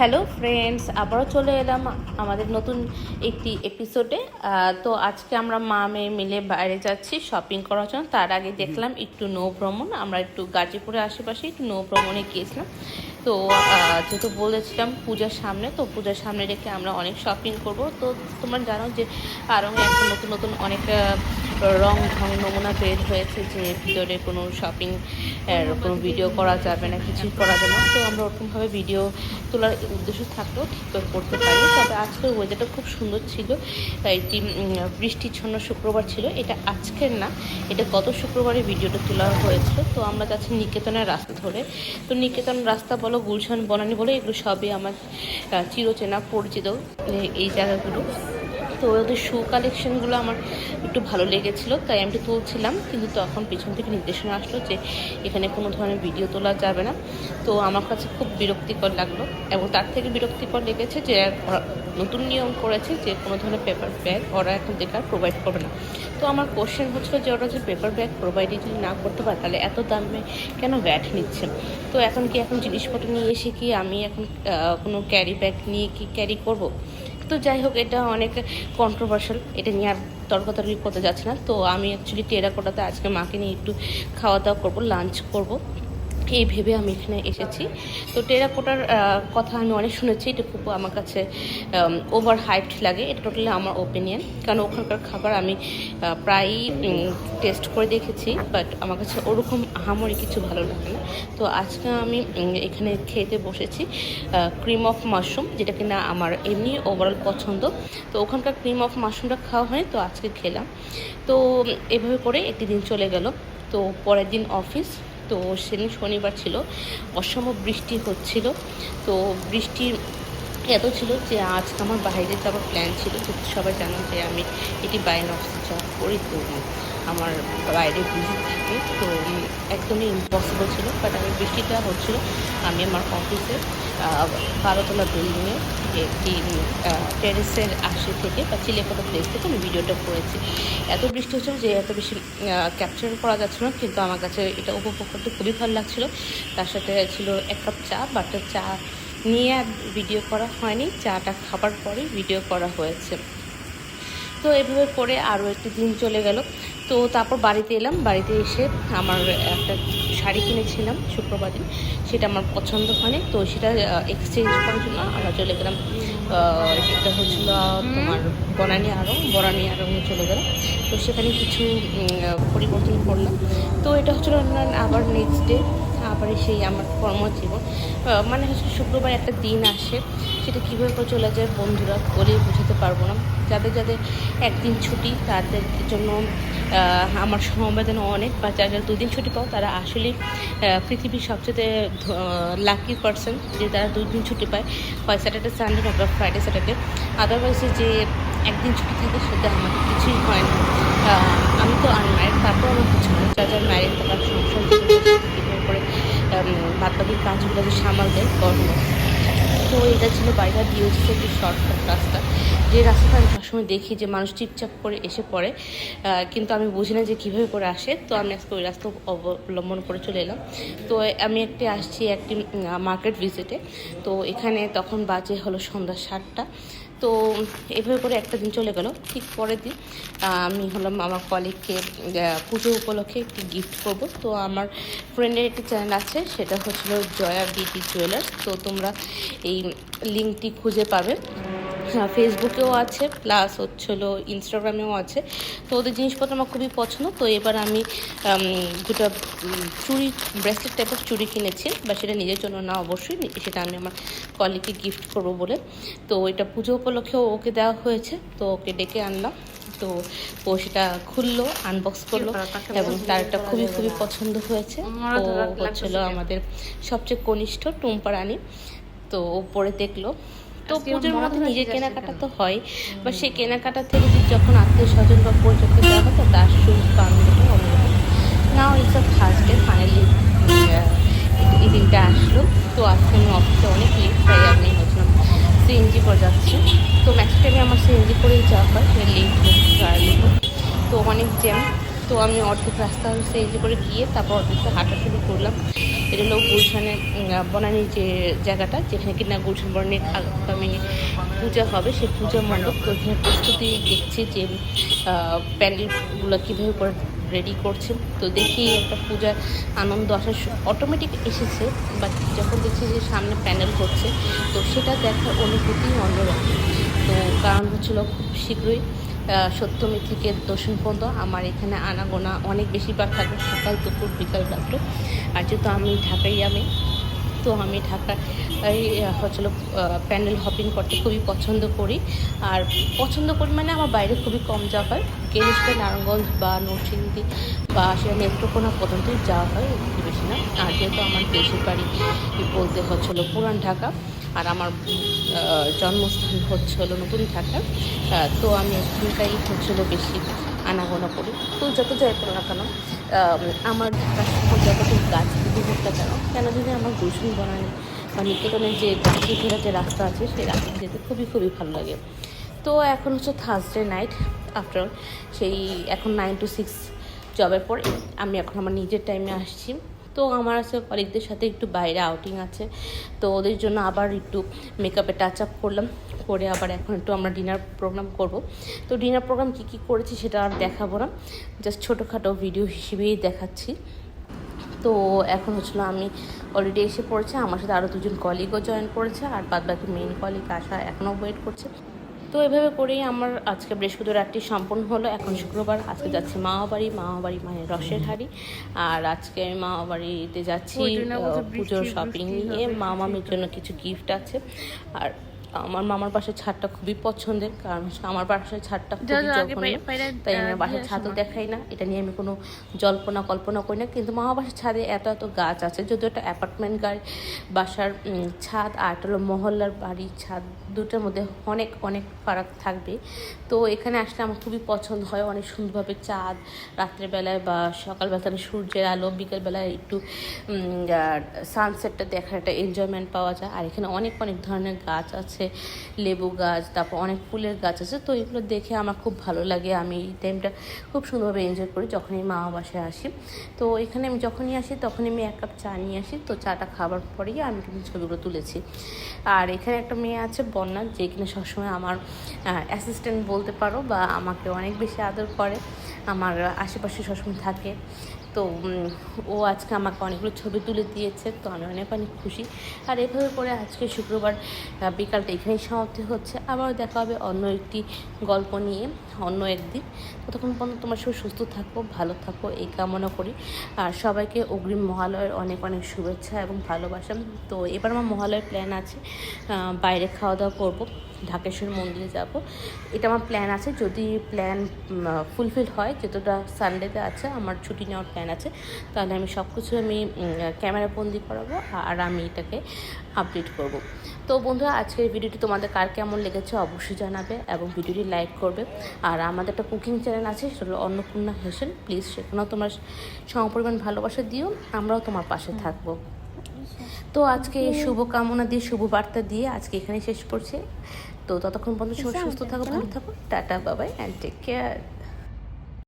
Hello friends আবারও চলে এলাম আমাদের নতুন একটি এপিসোডে তো আজকে আমরা মা মেয়ে মিলে বাইরে যাচ্ছি শপিং করার জন্য। তার আগে দেখলাম একটু নৌ ভ্রমণ। আমরা একটু গাজীপুরের আশেপাশে একটু নৌ ভ্রমণে গিয়েছিলাম। তো যেহেতু বলেছিলাম পূজার সামনে তো পূজার সামনে রেখে আমরা অনেক শপিং করব। তো তোমরা জানো যে আরও এখন নতুন নতুন অনেক রং ঢং নমুনা বের হয়েছে যে ভিতরে কোনো শপিং কোনো ভিডিও করা যাবে না, কিছুই করা যাবে না। তো আমরা ওরকমভাবে ভিডিও তোলার উদ্দেশ্য থাকলেও ঠিক করে করতে পারি। তবে আজকের ওয়েদারটা খুব সুন্দর ছিল। এটি বৃষ্টিচ্ছন্ন শুক্রবার ছিল। এটা আজকের না, এটা গত শুক্রবারে ভিডিওটা তোলা হয়েছিল। তো আমরা যাচ্ছি নিকেতনের রাস্তা ধরে। তো নিকেতন রাস্তা বলো, গুলশান, বনানি বলো, এগুলো সবই আমার চিরচেনা পরিচিত, এই জায়গাগুলো। তো ওদের শু কালেকশনগুলো আমার একটু ভালো লেগেছিল, তাই আমি তুলছিলাম। কিন্তু তখন পেছন থেকে নির্দেশনা আসলো যে এখানে কোনো ধরনের ভিডিও তোলা যাবে না। তো আমার কাছে খুব বিরক্তিকর লাগল এবং তার থেকে বিরক্তিকর লেগেছে যে নতুন নিয়ম করেছে যে কোনো ধরনের পেপার ব্যাগ ওরা এখন দেখার প্রোভাইড করবে না। তো আমার কোশ্চেন হচ্ছিল যে ওরা যে পেপার ব্যাগ প্রোভাইড যদি না করতে পারে, তাহলে এত দামে কেন ব্যাট নিচ্ছে? তো এখন কি এখন জিনিসপত্র নিয়ে এসে কি আমি এখন কোনো ক্যারি ব্যাগ নিয়ে কি ক্যারি করব? তো যাই হোক, এটা অনেক কন্ট্রোভার্সাল এটা নিয়ে আর তর্কতর্কি করতে যাচ্ছে না। তো আমি অ্যাকচুয়ালি টেরাকোটাতে আজকে মাকে নিয়ে একটু খাওয়া দাওয়া করব লাঞ্চ করব। এই ভেবে আমি এখানে এসেছি। তো টেরাকোটার কথা আমি অনেক শুনেছি। এটা খুব আমার কাছে ওভার হাইট লাগে। এটা টোটালি আমার ওপিনিয়ন কারণ ওখানকার খাবার আমি প্রায়ই টেস্ট করে দেখেছি। বাট আমার কাছে ওরকম আহামরি কিছু ভালো লাগে না। তো আজকে আমি এখানে খেতে বসেছি ক্রিম অফ মাশরুম যেটা কিনা আমার এমনি ওভারঅল পছন্দ। তো ওখানকার ক্রিম অফ মাশরুমটা খাওয়া হয় তো আজকে খেলাম। তো এভাবে করে একটি দিন চলে গেল। তো পরের দিন অফিস তো সেদিন শনিবার ছিল, অসম্ভব বৃষ্টি হচ্ছিল। তো বৃষ্টি এত ছিল যে আজ আমার বাইরে যাওয়ার প্ল্যান ছিল, তো সবাই জানো যে আমি এটি বাইরে অফিসে জব করি, তো আমার বাইরে ভিজিট থাকে, তো একদমই ইম্পসিবল ছিল বাট আমি বৃষ্টিটা হচ্ছিল, আমি আমার অফিসের বারোতলা বিল্ডিংয়ে একটি টেরেসের আশে থেকে বা চিলেকোটা প্লেস থেকে আমি ভিডিওটা করেছি। এত বৃষ্টি হচ্ছিল যে এত বেশি ক্যাপচার করা যাচ্ছিল না, কিন্তু আমার কাছে এটা উপভোগ করতে খুবই ভালো লাগছিল। তার সাথে ছিল এক কাপ চা বাট চা নিয়ে আর ভিডিও করা হয়নি, চাটা খাবার পরে ভিডিও করা হয়েছে। তো এভাবে করে আরও একটি দিন চলে গেল। তো তারপর বাড়িতে এলাম। বাড়িতে এসে আমার একটা শাড়ি কিনেছিলাম শুক্রবার। দিন সেটা আমার পছন্দ হয়নি। তো সেটা এক্সচেঞ্জ করার জন্য আমরা চলে গেলাম সেটা হচ্ছিল তোমার বনানি আরও বনানি আরও চলে গেলাম। তো সেখানে কিছু পরিবর্তন করলাম। তো এটা হচ্ছিল আবার নেক্সট ডে আবার সেই আমার কর্মজীবন মানে হচ্ছে শুক্রবার একটা দিন আসে, সেটা কীভাবে করে চলে যায় বন্ধুরা বলে বোঝাতে পারব না। যাদের যাদের একদিন ছুটি, তাদের জন্য আমার সমবেদনা অনেক, বা যারা যারা দুদিন ছুটি পাও, তারা আসলে পৃথিবীর সবচেয়ে লাকি পার্সন যে তারা দুই দিন ছুটি পায়। হয় স্যাটারডে সানডে নয়তো ফ্রাইডে স্যাটারডে আদারওয়াইজে যে একদিন ছুটি থাকে, সেটা আমাদের কিছুই হয় না। আমি তো আনম্যারিড তারপর আমার কিছু হয় যারা যারা ম্যারিড তারা সংসার বাদ বাকি কাজগুলো যে সামাল দেয় কর্ম তো এটা ছিল বাইরে দিয়েছে একটি শর্টকাট রাস্তা। যে রাস্তাটা সবসময় দেখি যে মানুষ চিপচাপ করে এসে পড়ে কিন্তু আমি বুঝি না যে কীভাবে করে আসে। তো আমি আজকে ওই রাস্তা অবলম্বন করে চলে এলাম। তো আমি একটি আসছি একটি মার্কেট ভিজিটে তো এখানে তখন বাজে হলো সন্ধ্যা সাতটা। তো এভাবে করে একটা দিন চলে গেল। ঠিক পরের দিন আমি হলাম আমার কলিগকে পুজো উপলক্ষে একটি গিফট করব। তো আমার ফ্রেন্ডের একটি চ্যানেল আছে, সেটা হচ্ছিল জয়া বিটি জুয়েলার্স তো তোমরা এই লিঙ্কটি খুঁজে পাবে। ফেসবুকেও আছে প্লাস হচ্ছিল ইনস্টাগ্রামেও আছে। তো ওদের জিনিসপত্র আমার খুবই পছন্দ। তো এবার আমি দুটো চুড়ি ব্রেসলেট টাইপের চুড়ি কিনেছি বা সেটা নিজের জন্য না অবশ্যই সেটা আমি আমার কলিগকে গিফট করব বলে। তো এটা পুজো উপলক্ষেও ওকে দেওয়া হয়েছে তো ওকে ডেকে আনলাম। তো ও সেটা খুললো আনবক্স করল এবং তার একটা খুবই খুবই পছন্দ হয়েছে। ও হচ্ছিল আমাদের সবচেয়ে কনিষ্ঠ টুম্পা রানী তো ও পরে দেখল। তো পুজোর মধ্যে নিজের কেনাকাটা তো হয় বা সেই কেনাকাটা থেকে যদি যখন আত্মীয় স্বজন বা পরিচয়কে দেওয়া হতো তার সুখ বা আনন্দটা অন্যরকম now it's a Thursday finally এই দিনটা আসলো। তো আজকে আমি অফিসে অনেক লেট তাই আমি হচ্ছিলাম সিএনজি করে যাচ্ছি। তো ম্যাক্স টাইমে আমার সিএনজি করেই যাওয়া হয় লেট হোক তো অনেক জ্যাম তো আমি অর্ধেক রাস্তা হচ্ছে এই যে করে গিয়ে তারপর অর্ধেক হাঁটা শুরু করলাম। এটা হলো গুলশানের উম, বনানীর যে জায়গাটা যেখানে কিনা গুলশান বনানীর আগামী পূজা হবে সেই পূজা মণ্ডপ। তো এখানে প্রস্তুতি দেখছি যে প্যান্ডেলগুলো কীভাবে করে রেডি করছে তো দেখি একটা পূজার আনন্দ আসা অটোমেটিক এসেছে বাট যখন দেখছি যে সামনে প্যান্ডেল হচ্ছে তো সেটা দেখার অনুভূতি অন্যরকম। তো কারণ হচ্ছিল খুব শীঘ্রই সপ্তমী থেকে দশমী পর্যন্ত আমার এখানে আনাগোনা অনেক বেশিরভাগ থাকে, সকাল, দুপুর, বিকাল, রাত্র। আর যেহেতু আমি ঢাকাই, আমি, তো আমি ঢাকায় হচ্ছিল প্যান্ডেল হপিং করতে খুবই পছন্দ করি। আর পছন্দ করি মানে আমার বাইরে খুবই কম যাওয়া হয়। গেলিশকে নারায়ণগঞ্জ বা নরসিংদী বা সে নেত্রকোনা পর্যন্তই যাওয়া হয় বেশি না। আর যেহেতু আমার দেশের বাড়ি বলতে হচ্ছিল পুরান ঢাকা আর আমার জন্মস্থান হচ্ছে হলো নতুন ঢাকা। তো আমি এখানটাই হচ্ছিল বেশি আনাগোনা করি। তো যত যাই করো না কেন আমার ঢাকার শহর যতটুকু গাছ দিদি কেন কেন যদি আমার গুলশন বনানি বা নিকেতনের যে গাছি ঘেরা যে রাস্তা আছে, সেই রাস্তা যেতে খুবই খুবই ভালো লাগে। তো এখন হচ্ছে থার্সডে নাইট আফটার সেই এখন নাইন টু সিক্স জবের পরে আমি এখন আমার নিজের টাইমে আসছি। তো আমার আছে কলিগদের সাথে একটু বাইরে আউটিং আছে। তো ওদের জন্য আবার একটু মেকআপে টাচ আপ করলাম। করে আবার এখন একটু আমরা ডিনার প্রোগ্রাম করব। তো ডিনার প্রোগ্রাম কী কী করেছি সেটা আর দেখাবো না। জাস্ট ছোটোখাটো ভিডিও হিসেবেই দেখাচ্ছি। তো এখন হচ্ছিল আমি অলরেডি এসে পড়েছে। আমার সাথে আরও দুজন কলিগও জয়েন করেছে। আর বাদ বাকি মেইন কলিগ আসা এখনও ওয়েট করছে। তো এভাবে করেই আমার আজকে বৃহস্পতিবার রাতটি সম্পূর্ণ হলো। এখন শুক্রবার আজকে যাচ্ছি মামা বাড়ি মামা বাড়ি মানে রসের হাড়ি। আর আজকে আমি মামা বাড়িতে যাচ্ছি পুজোর শপিং নিয়ে। মামামির মামির জন্য কিছু গিফট আছে। আর আমার মামার পাশে ছাদটা খুবই পছন্দের কারণ আমার পাশে ছাদটা খুবই জঘন্য। তাই আমি বাসার ছাদও দেখাই না এটা নিয়ে আমি কোনো জল্পনা কল্পনা করি না। কিন্তু মামার বাসার ছাদে এত এত গাছ আছে যদিও একটা অ্যাপার্টমেন্ট গাড়ি বাসার ছাদ আর একটা হলো মহল্লার বাড়ির ছাদ দুটোর মধ্যে অনেক অনেক ফারাক থাকবে। তো এখানে আসলে আমার খুবই পছন্দ হয় অনেক সুন্দরভাবে চাঁদ রাত্রেবেলায় বা সকালবেলা সূর্যের আলো বিকেলবেলায় একটু সানসেটটা দেখার একটা এনজয়মেন্ট পাওয়া যায়। আর এখানে অনেক অনেক ধরনের গাছ আছে। লেবু গাছ, তারপর অনেক ফুলের গাছ আছে, তো এগুলো দেখে আমার খুব ভালো লাগে। আমি এই টাইমটা খুব সুন্দরভাবে এনজয় করি যখনই মা বাসায় আসি। তো এখানে আমি যখনই আসি তখনই আমি এক কাপ চা নিয়ে আসি, তো চাটা খাবার পরেই আমি কিন্তু ছবিগুলো তুলেছি। আর এখানে একটা মেয়ে আছে, বন্যা, যে কিনা সবসময় আমার অ্যাসিস্ট্যান্ট বলতে পারো বা আমাকে অনেক বেশি আদর করে। আমার আশেপাশে সবসময় থাকে। তো ও আজকে আমাকে অনেকগুলো ছবি তুলে দিয়েছে, তো আমি অনেক অনেক খুশি। আর এভাবে করে আজকে শুক্রবার বিকালটা এখানেই সমাপ্তি হচ্ছে। আবার দেখা হবে অন্য একটি গল্প নিয়ে, অন্য একদিন। ততক্ষণ পর্যন্ত তোমার সব সুস্থ থাকো, ভালো থাকো, এই কামনা করি। আর সবাইকে অগ্রিম মহালয়ের অনেক অনেক শুভেচ্ছা এবং ভালোবাসা। তো এবার আমার মহালয়ের প্ল্যান আছে বাইরে খাওয়া দাওয়া করব। ঢাকেশ্বর মন্দিরে যাব। এটা আমার প্ল্যান আছে। যদি প্ল্যান ফুলফিল হয় যেটা সানডেতে আছে, আমার ছুটি নেওয়ার প্ল্যান আছে, তাহলে আমি সব কিছু আমি ক্যামেরা বন্দি করাবো, আর আমি এটাকে আপডেট করব। তো বন্ধুরা, আজকের ভিডিওটি তোমাদের কার কেমন লেগেছে অবশ্যই জানাবে এবং ভিডিওটি লাইক করবে। আর আমাদের একটা কুকিং চ্যানেল আছে, সেটা হলো অন্নপূর্ণা হেসেন প্লিজ সেখানেও তোমার সমপরিমাণ ভালোবাসা দিও। আমরাও তোমার পাশে থাকব। তো আজকে এই শুভ কামনা দিয়ে শুভ বার্তা দিয়ে আজকে এখানে শেষ করছি। তো ততক্ষণ পর্যন্ত সবাই সুস্থ থাকো ভালো থাকো। টাটা বাবাই অ্যান্ড টেক কেয়ার